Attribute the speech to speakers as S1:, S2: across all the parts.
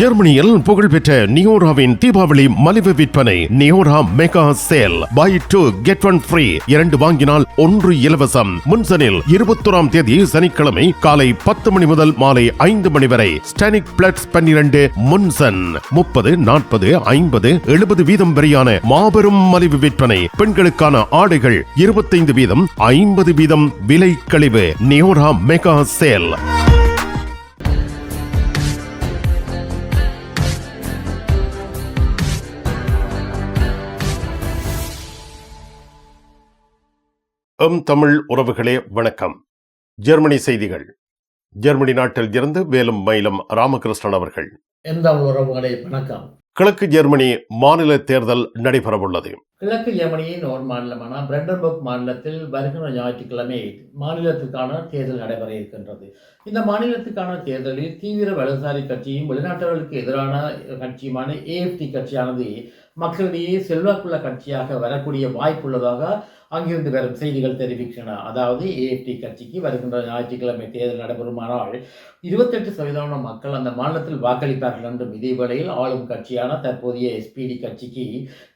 S1: ஜெர்மனியில் புகழ்பெற்ற நியோராவின் தீபாவளி மலிவு விற்பனை Neora mega sale buy two get one free இரண்டு வாங்கினால் ஒன்று இலவசம் முன்சனில் இருபத்தோராம் தேதி சனிக்கிழமை காலை பத்து மணி முதல் மாலை ஐந்து மணி வரை ஸ்டானிக் பிளட்ஸ் பன்னிரண்டு முன்சன் முப்பது நாற்பது ஐம்பது எழுபது வீதம் வரையான மாபெரும் மலிவு விற்பனை பெண்களுக்கான ஆடைகள் இருபத்தைந்து வீதம் ஐம்பது வீதம் விலை கழிவு Neora mega sale
S2: FM Tamil உறவுகளே வணக்கம் ஜெர்மனி செய்திகள் ஜெர்மனி நாட்டில் இருந்து வேலும் மயிலும் ராமகிருஷ்ணன் அவர்கள்
S3: எந்த உறவுகளே வணக்கம்
S2: கிழக்கு ஜெர்மனி மாநில தேர்தல் நடைபெறவுள்ளது
S3: கிழக்கு ஜெர்மனியின் ஒரு மாநிலமான பிரண்டன்பர்க் மாநிலத்தில் வருகிற ஞாயிற்றுக்கிழமை மாநிலத்துக்கான தேர்தல் நடைபெற இருக்கின்றது இந்த மாநிலத்துக்கான தேர்தலில் தீவிர வலதுசாரி கட்சியும் வெளிநாட்டவர்களுக்கு எதிரான கட்சியுமான ஏஎஃப்டி கட்சியானது மக்களிடையே செல்வாக்குள்ள கட்சியாக வரக்கூடிய வாய்ப்புள்ளதாக அங்கிருந்து வரும் செய்திகள் தெரிவிக்கின்றன அதாவது ஏஎஃப்டி கட்சிக்கு வருகின்ற ஞாயிற்றுக்கிழமை தேர்தல் நடைபெறுமானால் இருபத்தெட்டு சதவீதமான மக்கள் அந்த மாநிலத்தில் வாக்களிப்பார்கள் என்றும் இதேவேளையில் ஆளும் கட்சியான தற்போதைய எஸ்பிடி கட்சிக்கு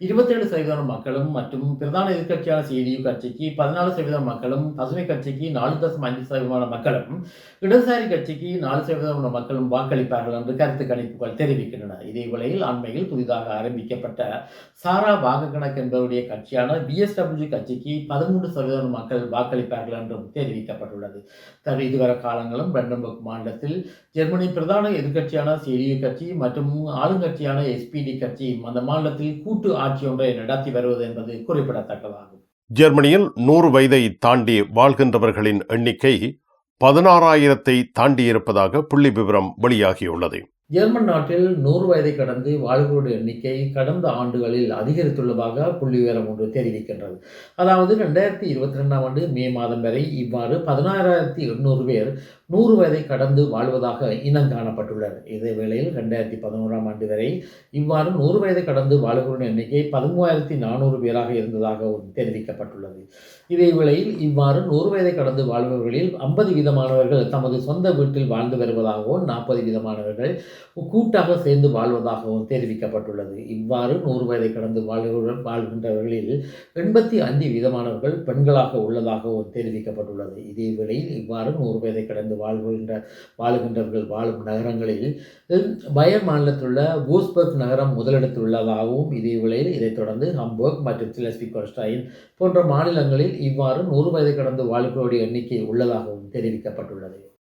S3: இருபத்தேழு சதவீதம் மக்களும் மற்றும் பிரதான எதிர்கட்சியான சிடியு கட்சிக்கு பதினாலு சதவீதம் மக்களும் பசுமை கட்சிக்கு நாலு தசம் அஞ்சு சதவீதமான மக்களும் இடதுசாரி கட்சிக்கு நாலு சதவீதமான மக்களும் வாக்களிப்பார்கள் என்று கருத்து கணிப்புகள் தெரிவிக்கின்றன இதே அண்மையில் புதிதாக ஆரம்பிக்கப்பட்ட சாரா வாக்கு கணக்கு என்பவருடைய கட்சியான பிஎஸ்டபிள்யூ கட்சிக்கு நூற்றி பதிமூன்று சதவீதம் மக்கள் வாக்களிப்பார்கள் என்றும் தெரிவிக்கப்பட்டுள்ளது தவிர இதுவர காலங்களும் பிரண்டன்பர்க் மாநிலத்தில் ஜெர்மனி பிரதான எதிர்கட்சியான சிடியு கட்சி மற்றும் ஆளுங்கட்சியான எஸ்பிடி கட்சி அந்த மாநிலத்தில் கூட்டு ஆட்சி ஒன்றை நடத்தி வருவது என்பது குறிப்பிடத்தக்கதாகும்
S2: ஜெர்மனியில் நூறு வயதை தாண்டி வாழ்கின்றவர்களின் எண்ணிக்கை பதினாறாயிரத்தை தாண்டியிருப்பதாக புள்ளி விவரம் வெளியாகியுள்ளது
S3: ஜெர்மன் நாட்டில் நூறு வயதை கடந்து வாழ்வோருடைய எண்ணிக்கை கடந்த ஆண்டுகளில் அதிகரித்துள்ளதாக புள்ளிவிவரம் ஒன்று தெரிவிக்கின்றது அதாவது ரெண்டாயிரத்தி இருபத்தி ரெண்டாம் ஆண்டு மே மாதம் வரை இவ்வாறு பதினாறாயிரத்தி எண்ணூறு பேர் நூறு வயதை கடந்து வாழ்வதாக இனம் காணப்பட்டுள்ளனர் இதே வேளையில் ரெண்டாயிரத்தி பதினோராம் ஆண்டு வரை இவ்வாறு நூறு வயதை கடந்து வாழ்வோரின் எண்ணிக்கை பதிமூவாயிரத்தி நானூறு பேராக இருந்ததாக தெரிவிக்கப்பட்டுள்ளது இதே வேளையில் இவ்வாறு நூறு வயதை கடந்து வாழ்பவர்களில் ஐம்பது வீதமானவர்கள் தமது சொந்த வீட்டில் வாழ்ந்து வருவதாகவும் நாற்பது வீதமானவர்கள் கூட்டாக சேர்ந்து வாழ்வதாகவும் தெரிவிக்கப்பட்டுள்ளது இவ்வாறு நூறு வயதை கடந்து வாழ்கிறவர்கள் வாழ்கின்றவர்களில் எண்பத்தி ஐந்து வீதமானவர்கள் பெண்களாக உள்ளதாகவும் தெரிவிக்கப்பட்டுள்ளது இதே வேளையில் இவ்வாறு நூறு வயதை கடந்து வாழ்கின்ற வாழ்கின்றவர்கள் வாழும் நகரங்களில் பயர் மாநிலத்திலுள்ள பூஸ்பர்க் நகரம் முதலிடத்தில் உள்ளதாகவும் இதே வேளையில் இதைத் தொடர்ந்து ஹம்போக் மற்றும் சிலஸ்பி கொல்ஸ்டாயின் போன்ற மாநிலங்களில் இவ்வாறு நூறு வயதை கடந்து வாழ்கிறோடைய எண்ணிக்கை உள்ளதாகவும் தெரிவிக்கப்பட்டுள்ளது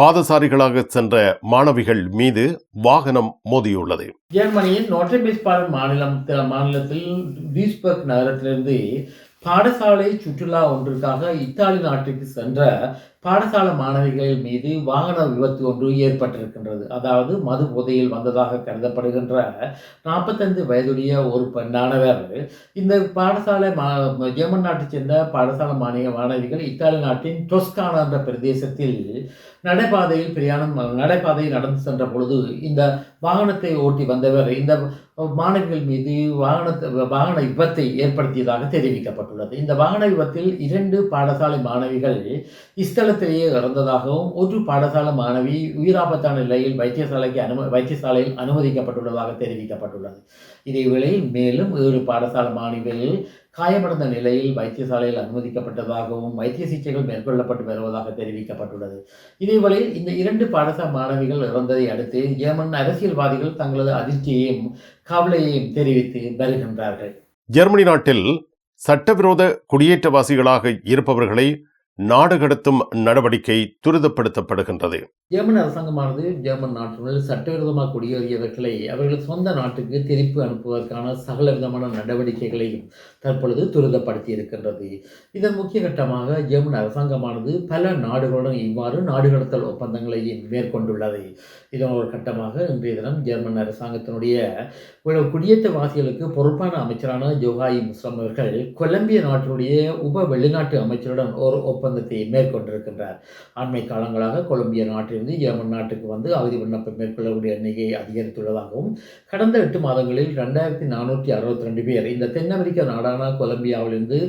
S2: பாதசாரிகளாக சென்ற மாணவிகள் மீது வாகனம் மோதியுள்ளது
S3: ஜெர்மனியின் நோட்டபிஸ்பாரன் மாநிலம் மாநிலத்தில் டீஸ்பர்க் நகரத்திலிருந்து பாடசாலை சுற்றுலா ஒன்றிற்காக இத்தாலி நாட்டுக்கு சென்ற பாடசால மாணவிகள் மீது வாகன விபத்து ஒன்று ஏற்பட்டிருக்கின்றது அதாவது மது புதையில் வந்ததாக கருதப்படுகின்ற நாற்பத்தைந்து வயதுடைய ஒரு பெண்ணானவர் இந்த பாடசாலை மா ஜெர்மன் நாட்டைச் சேர்ந்த பாடசாலை மாநில மாணவிகள் இத்தாலி நாட்டின் டொஸ்கானா என்ற பிரதேசத்தில் நடைபாதையில் பிரயாணம் நடைபாதையில் நடந்து சென்ற பொழுது இந்த வாகனத்தை ஓட்டி வந்தவர் இந்த மாணவிகள் மீது வாகனத்தை வாகன விபத்தை ஏற்படுத்தியதாக தெரிவிக்கப்பட்டுள்ளது இந்த வாகன விபத்தில் இரண்டு பாடசாலை மாணவிகள் இஸ்தல தமிழகத்திலேயே இறந்ததாகவும் ஒரு பாடசாலை மாணவி உயிராபத்தான நிலையில் வைத்தியசாலைக்கு அனும வைத்தியசாலையில் அனுமதிக்கப்பட்டுள்ளதாக தெரிவிக்கப்பட்டுள்ளது இதேவேளை மேலும் ஒரு பாடசாலை மாணவிகள் காயமடைந்த நிலையில் வைத்தியசாலையில் அனுமதிக்கப்பட்டதாகவும் வைத்திய சிகிச்சைகள் மேற்கொள்ளப்பட்டு வருவதாக தெரிவிக்கப்பட்டுள்ளது இதேவேளை இந்த இரண்டு பாடசால மாணவிகள் இறந்ததை அடுத்து ஏமன் அரசியல்வாதிகள் தங்களது அதிர்ச்சியையும் கவலையையும் தெரிவித்து வருகின்றார்கள்
S2: ஜெர்மனி நாட்டில் சட்டவிரோத குடியேற்றவாசிகளாக இருப்பவர்களை நாடு கடத்தும் நடவடிக்கை துரிதப்படுத்தப்படுகின்றது
S3: ஜெர்மன் அரசாங்கமானது ஜெர்மன் நாட்டினுள் சட்டவிரோதமாக குடியேறியவர்களை அவர்கள் சொந்த நாட்டுக்கு திருப்பி அனுப்புவதற்கான சகல விதமான நடவடிக்கைகளையும் தற்பொழுது துரிதப்படுத்தி இருக்கின்றது இதன் முக்கிய கட்டமாக ஜெர்மன் அரசாங்கமானது பல நாடுகளுடன் இவ்வாறு நாடு கடத்தல் ஒப்பந்தங்களை மேற்கொண்டுள்ளது இதன் ஒரு கட்டமாக இன்றைய தினம் ஜெர்மன் அரசாங்கத்தினுடைய குடியேற்றவாசிகளுக்கு பொறுப்பான அமைச்சரான ஜோஹாயி முஸ்லாம் அவர்கள் கொலம்பிய நாட்டினுடைய உப வெளிநாட்டு அமைச்சருடன் ஒரு ஒப்பந்தத்தை மேற்கொண்டிருக்கின்றார் அண்மை காலங்களாக கொலம்பிய நாட்டிலிருந்து ஜெர்மன் நாட்டுக்கு வந்து அவதி விண்ணப்பம் மேற்கொள்ளக்கூடிய எண்ணிக்கை அதிகரித்துள்ளதாகவும் கடந்த எட்டு மாதங்களில் ரெண்டாயிரத்தி நானூற்றி அறுபத்தி ரெண்டு பேர் இந்த தென் அமெரிக்க நாடான கொலம்பியாவிலிருந்து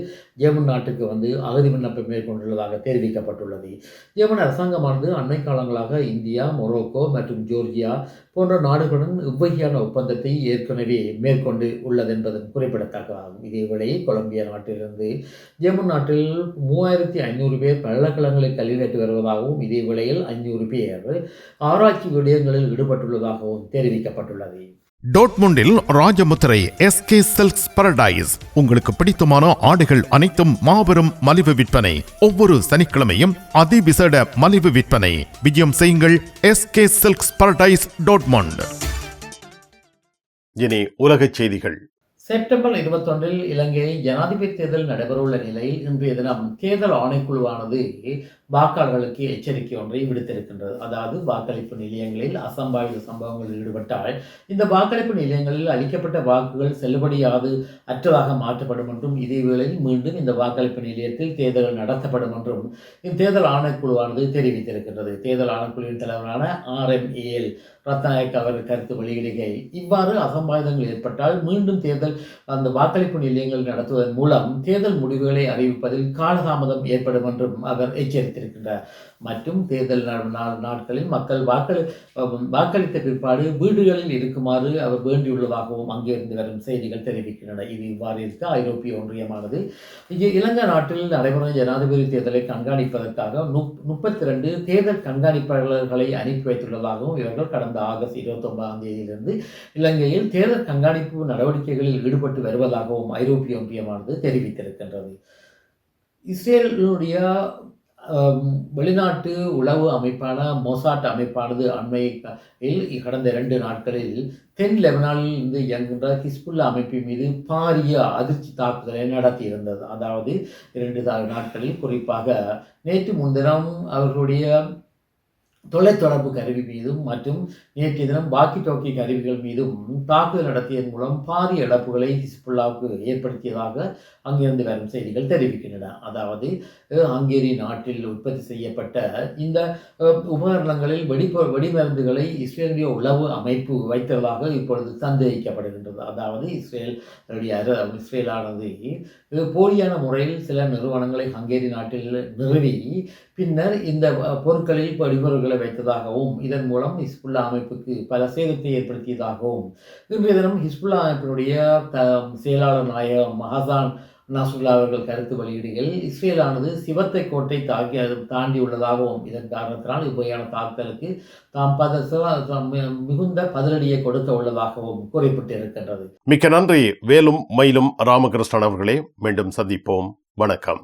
S3: ஜெர்மன் நாட்டுக்கு வந்து அகதி விண்ணப்பம் மேற்கொண்டுள்ளதாக தெரிவிக்கப்பட்டுள்ளது ஜெர்மன் அரசாங்கமானது அண்மை காலங்களாக இந்தியா மொரோக்கோ மற்றும் ஜோர்ஜியா போன்ற நாடுகளுடன் இவ்வகையான ஒப்பந்தத்தை ஏற்கனவே மேற்கொண்டு உள்ளது என்பதும் குறிப்பிடத்தக்கதாகும் இதேவேளை கொலம்பியா நாட்டிலிருந்து ஜெர்மன் நாட்டில் மூவாயிரத்தி ஐநூறு ஐநூறு பேர் பள்ளக்கலங்களை கல்வி வருவதாகவும் இதே வேளையில் ஐநூறு பேர் ஆராய்ச்சி விடயங்களில் ஈடுபட்டுள்ளதாகவும் தெரிவிக்கப்பட்டுள்ளது
S2: டோட்முண்டில் Rajamuthirai S K silks paradise உங்களுக்கு பிடித்தமான ஆடைகள் அனைத்தும் மாபெரும் மலிவு விற்பனை ஒவ்வொரு சனிக்கிழமையும் அதிவிசேட மலிவு விற்பனை விஜயம் செய்யுங்கள் S K silks paradise Dortmund இனி உலகச் செய்திகள்
S3: செப்டம்பர் இருபத்தொன்றில் இலங்கையில் ஜனாதிபதி தேர்தல் நடைபெறவுள்ள நிலையில் இன்றைய தினம் தேர்தல் ஆணைக்குழுவானது வாக்காளர்களுக்கு எச்சரிக்கை ஒன்றை விடுத்திருக்கின்றது அதாவது வாக்களிப்பு நிலையங்களில் அசம்பாவித சம்பவங்களில் ஈடுபட்டால் இந்த வாக்களிப்பு நிலையங்களில் அளிக்கப்பட்ட வாக்குகள் செல்லுபடியாது அற்றதாக மாற்றப்படும் என்றும் இதேவேளையில் மீண்டும் இந்த வாக்களிப்பு நிலையத்தில் தேர்தல்கள் நடத்தப்படும் என்றும் இத்தேர்தல் ஆணைக்குழுவானது தெரிவித்திருக்கின்றது தேர்தல் ஆணைக்குழுவின் தலைவரான ஆர்எம்ஏஎல் ரத்நாயக் அவர்கள் கருத்து வெளியிடுகை இவ்வாறு அசம்பாவிதங்கள் ஏற்பட்டால் மீண்டும் தேர்தல் அந்த வாக்களிப்பு நிலையங்கள் நடத்துவதன் மூலம் தேர்தல் முடிவுகளை அறிவிப்பதில் காலதாமதம் ஏற்படும் என்றும் அவர் எச்சரித்தார் இருக்கின்ற மற்றும் தேர்தல் நாட்களில் மக்கள் வாக்களி வாக்களித்த பிற்பாடு வீடுகளில் இருக்குமாறு அவர் வேண்டியுள்ளதாகவும் அங்கிருந்து வரும் செய்திகள் தெரிவிக்கின்றன இது இவ்வாறு இருக்க ஐரோப்பிய ஒன்றியமானது இங்கே இலங்கை நாட்டில் நடைபெறும் ஜனாதிபதி தேர்தலை கண்காணிப்பதற்காக முப்பத்தி ரெண்டு தேர்தல் கண்காணிப்பாளர்களை அனுப்பி வைத்துள்ளதாகவும் இவர்கள் கடந்த ஆகஸ்ட் இருபத்தி ஒன்பதாம் தேதியிலிருந்து இலங்கையில் தேர்தல் கண்காணிப்பு நடவடிக்கைகளில் ஈடுபட்டு வருவதாகவும் ஐரோப்பிய ஒன்றியமானது தெரிவித்திருக்கின்றது இஸ்ரேலுடைய வெளிநாட்டு உளவு அமைப்பான மொசாட் அமைப்பானது அண்மையில் கடந்த இரண்டு நாட்களில் தென் லெபனானில் இருந்து இயங்குகின்ற ஹிஸ்புல்லா அமைப்பின் மீது பாரிய அதிர்ச்சி தாக்குதலை நடத்தியிருந்தது அதாவது இரண்டு நாட்களில் குறிப்பாக நேற்று முன்தினம் அவர்களுடைய தொலைத்தொடர்பு கருவி மீதும் மற்றும் நேற்றைய தினம் வாக்கி டோக்கி கருவிகள் மீதும் தாக்குதல் நடத்தியதன் மூலம் பாரிய இழப்புகளை ஹிஸ்புல்லாவுக்கு ஏற்படுத்தியதாக அங்கிருந்து வரும் செய்திகள் தெரிவிக்கின்றன அதாவது ஹங்கேரி நாட்டில் உற்பத்தி செய்யப்பட்ட இந்த உபகரணங்களில் வெடிப்ப வெடிமருந்துகளை இஸ்ரேலிய உளவு அமைப்பு வைத்ததாக இப்பொழுது சந்தேகிக்கப்படுகின்றது அதாவது இஸ்ரேல் இஸ்ரேலானது போலியான முறையில் சில நிறுவனங்களை ஹங்கேரி நாட்டில் நிறுவி பின்னர் இந்த பொருட்களில் வெடிபொருட்களை கொள்ள வைத்ததாகவும் இதன் மூலம் ஹிஸ்புல்லா அமைப்புக்கு பல சேதத்தை ஏற்படுத்தியதாகவும் இன்றைய தினம் ஹிஸ்புல்லா அமைப்பினுடைய த செயலாளர் நாயகம் மஹசான் நாசுல்லா அவர்கள் கருத்து வெளியீடுகள் இஸ்ரேலானது சிவத்தை கோட்டை தாக்கி அது தாண்டியுள்ளதாகவும் இதன் காரணத்தினால் இவ்வகையான தாக்குதலுக்கு தாம் பத மிகுந்த பதிலடியை கொடுக்க உள்ளதாகவும் குறிப்பிட்டிருக்கின்றது
S2: மிக்க நன்றி வேலும் மயிலும் ராமகிருஷ்ணன் அவர்களே மீண்டும் சந்திப்போம் வணக்கம்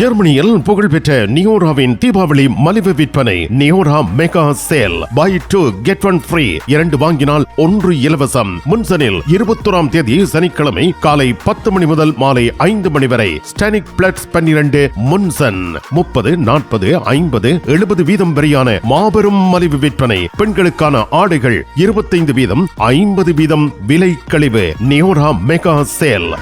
S2: ஜெர்மனியில் புகழ்பெற்ற நியோராவின் தீபாவளி மலிவு விற்பனை Neora mega sale buy two get one free இரண்டு வாங்கினால் ஒன்று இலவசம் முன்சனில் இருபத்தோராம் தேதி சனிக்கிழமை காலை பத்து மணி முதல் மாலை ஐந்து மணி வரை ஸ்டானிக் பிளட்ஸ் பன்னிரண்டு முன்சன் முப்பது நாற்பது ஐம்பது எழுபது வீதம் வரையான மாபெரும் மலிவு விற்பனை பெண்களுக்கான ஆடைகள் இருபத்தைந்து வீதம் ஐம்பது வீதம் விலை கழிவு நியோரா மெகா சேல்